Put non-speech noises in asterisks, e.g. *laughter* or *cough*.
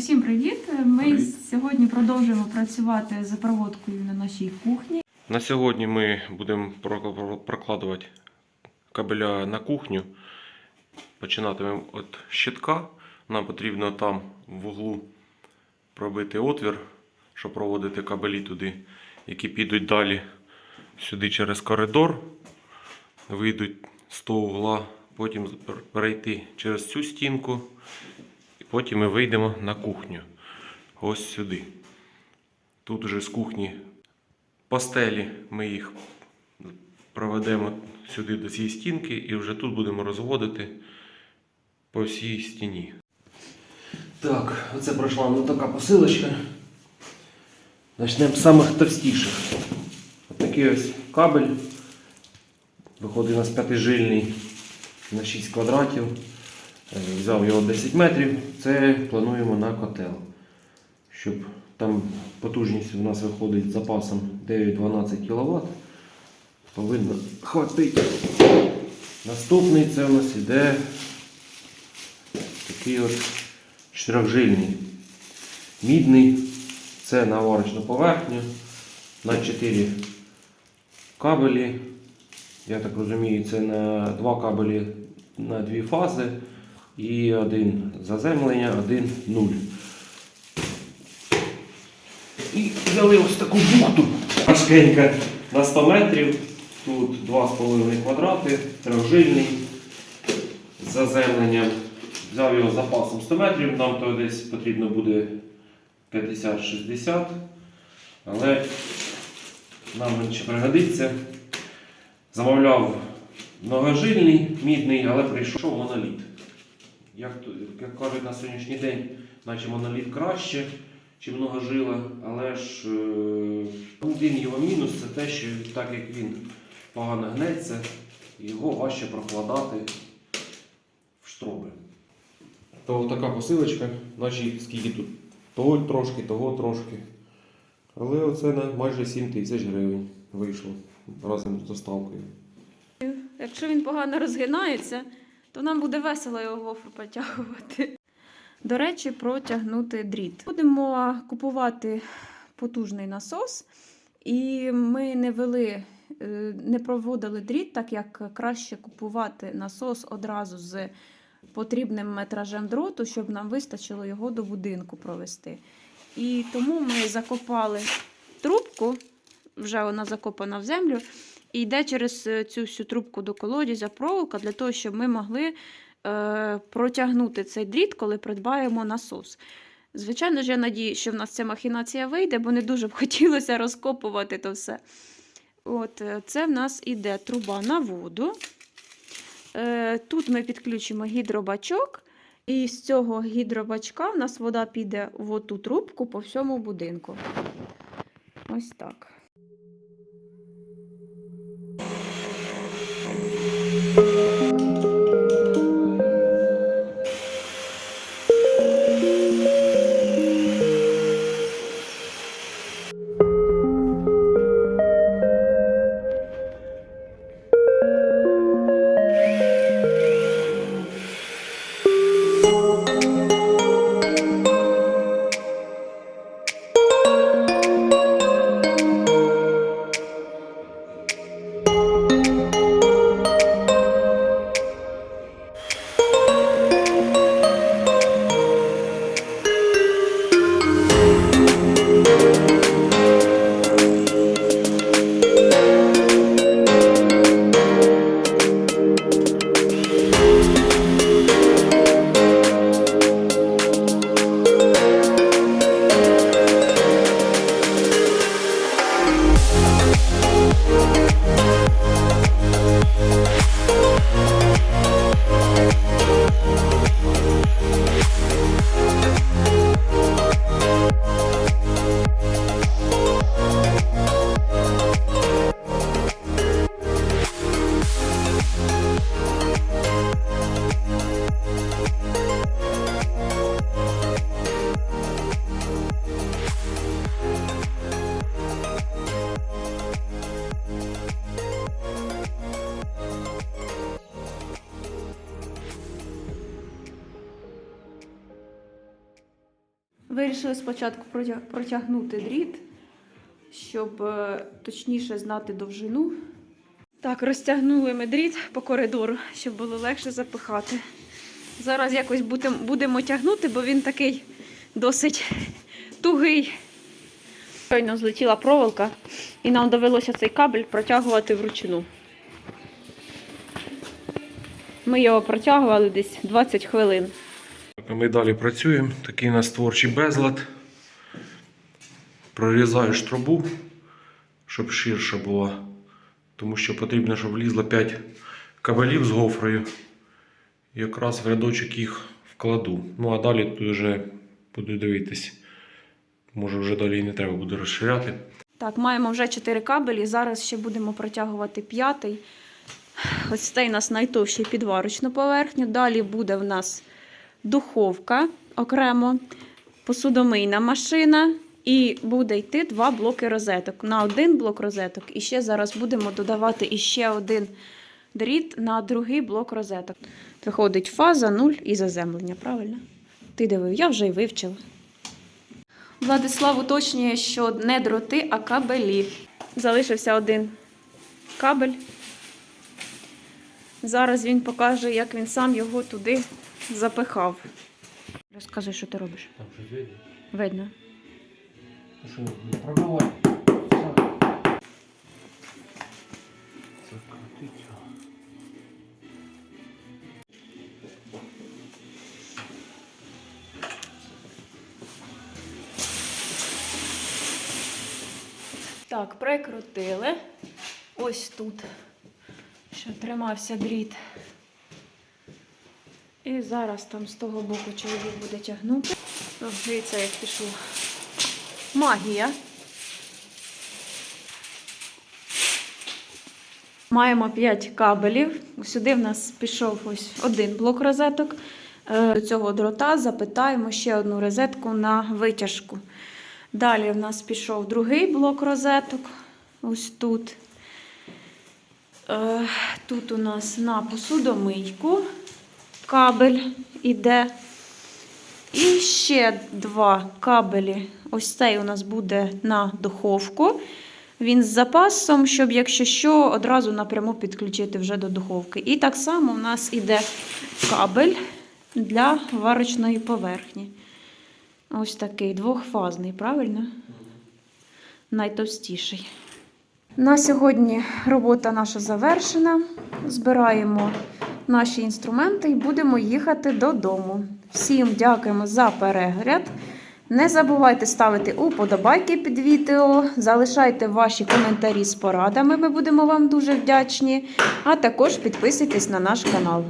Усім привіт! Ми Привіт. сьогодні продовжуємо працювати з проводкою на нашій кухні. На сьогодні ми будемо про- про- прокладувати кабеля на кухню. Починатимемо від щитка. Нам потрібно там в углу пробити отвір, щоб проводити кабелі туди, які підуть далі сюди через коридор, вийдуть з того угла, потім перейти через цю стінку, потім ми вийдемо на кухню. Ось сюди. Тут вже з кухні пастелі ми їх проведемо сюди до цієї стінки і вже тут будемо розводити по всій стіні. Так, оце пройшла ну, така посилочка. Почнемо з самих товстіших. Отакий ось кабель. Виходить у нас п'ятижильний на 6 квадратів. Е, Взяв його 10 метрів. Це плануємо на котел. Щоб там потужність у нас виходить з запасом 9-12 кВт. Повинно хватити. Наступний це у нас іде такий от чотирьохжильний. Мідний. Це на варочну поверхню. На 4 кабелі. Я так розумію, це на два кабелі на дві фази. І один заземлення, один нуль. І взяли ось таку бухту важкенька на 100 метрів. Тут 2,5 квадрати, трьохжильний з заземленням. Взяв його запасом 100 метрів, нам то десь потрібно буде 50-60, але нам ще пригодиться. Замовляв многожильний, мідний, але прийшов моноліт. Як, як кажуть на сьогоднішній день, наче моноліт краще, чи многожила, але ж е, один його мінус це те, що так як він погано гнеться, його важче прокладати в штроби. То така посилочка, наші скільки тут? Того трошки, того трошки. Але оце на майже 7 тисяч гривень вийшло разом з доставкою. Якщо він погано розгинається, то нам буде весело його гофру потягувати. До речі, протягнути дріт. Будемо купувати потужний насос, і ми не вели, е, не проводили дріт, так як краще купувати насос одразу з потрібним метражем дроту, щоб нам вистачило його до будинку провести. І тому ми закопали трубку, вже вона закопана в землю, і йде через е, цю всю трубку до колодязя проволока для того, щоб ми могли е, протягнути цей дріт, коли придбаємо насос. Звичайно ж, я надію, що в нас ця махінація вийде, бо не дуже б *laughs* хотілося розкопувати то все. От, е, це в нас іде труба на воду. Е, Тут ми підключимо гідробачок, і з цього гідробачка в нас вода піде в оту трубку по всьому будинку. Ось так. Вирішили спочатку протягнути дріт, щоб е, точніше знати довжину. Так, розтягнули ми дріт по коридору, щоб було легше запихати. Зараз якось будем- будемо тягнути, бо він такий досить тугий. Щойно злетіла проволока, і нам довелося цей кабель протягувати вручну. Ми його протягували десь 20 хвилин. Ми далі працюємо. Такий у нас творчий безлад. Прорізаєш трубу, щоб ширша була. Тому що потрібно, щоб влізло 5 кабелів з гофрою. Якраз в рядочок їх вкладу. Ну а далі тут вже буду дивитись. Може вже далі і не треба буде розширяти. Так, маємо вже 4 кабелі. Зараз ще будемо протягувати п'ятий. Ось цей у нас найтовщий підварочну поверхню. Далі буде в нас духовка окремо, посудомийна машина. І буде йти два блоки розеток. На один блок розеток. І ще зараз будемо додавати іще один дріт на другий блок розеток. Виходить фаза, нуль і заземлення, правильно? Ти дивив, я вже й вивчила. Владислав уточнює, що не дроти, а кабелі. Залишився один кабель. Зараз він покаже, як він сам його туди запихав. Розкажи, що ти робиш. Там щось видно. Видно. Що, пробивай. Так, прикрутили. Ось тут, що тримався дріт. І зараз там з того боку чоловік буде тягнути. Дивіться, як пішло. Магія. Маємо 5 кабелів. Сюди в нас пішов ось один блок розеток. Е, До цього дрота запитаємо ще одну розетку на витяжку. Далі в нас пішов другий блок розеток. Ось тут. Е, Тут у нас на посудомийку кабель іде. І ще два кабелі. Ось цей у нас буде на духовку. Він з запасом, щоб, якщо що, одразу напряму підключити вже до духовки. І так само у нас іде кабель для варочної поверхні. Ось такий двохфазний, правильно? Найтовстіший. На сьогодні робота наша завершена. Збираємо наші інструменти і будемо їхати додому. Всім дякуємо за перегляд. Не забувайте ставити уподобайки під відео, залишайте ваші коментарі з порадами, ми будемо вам дуже вдячні. А також підписуйтесь на наш канал.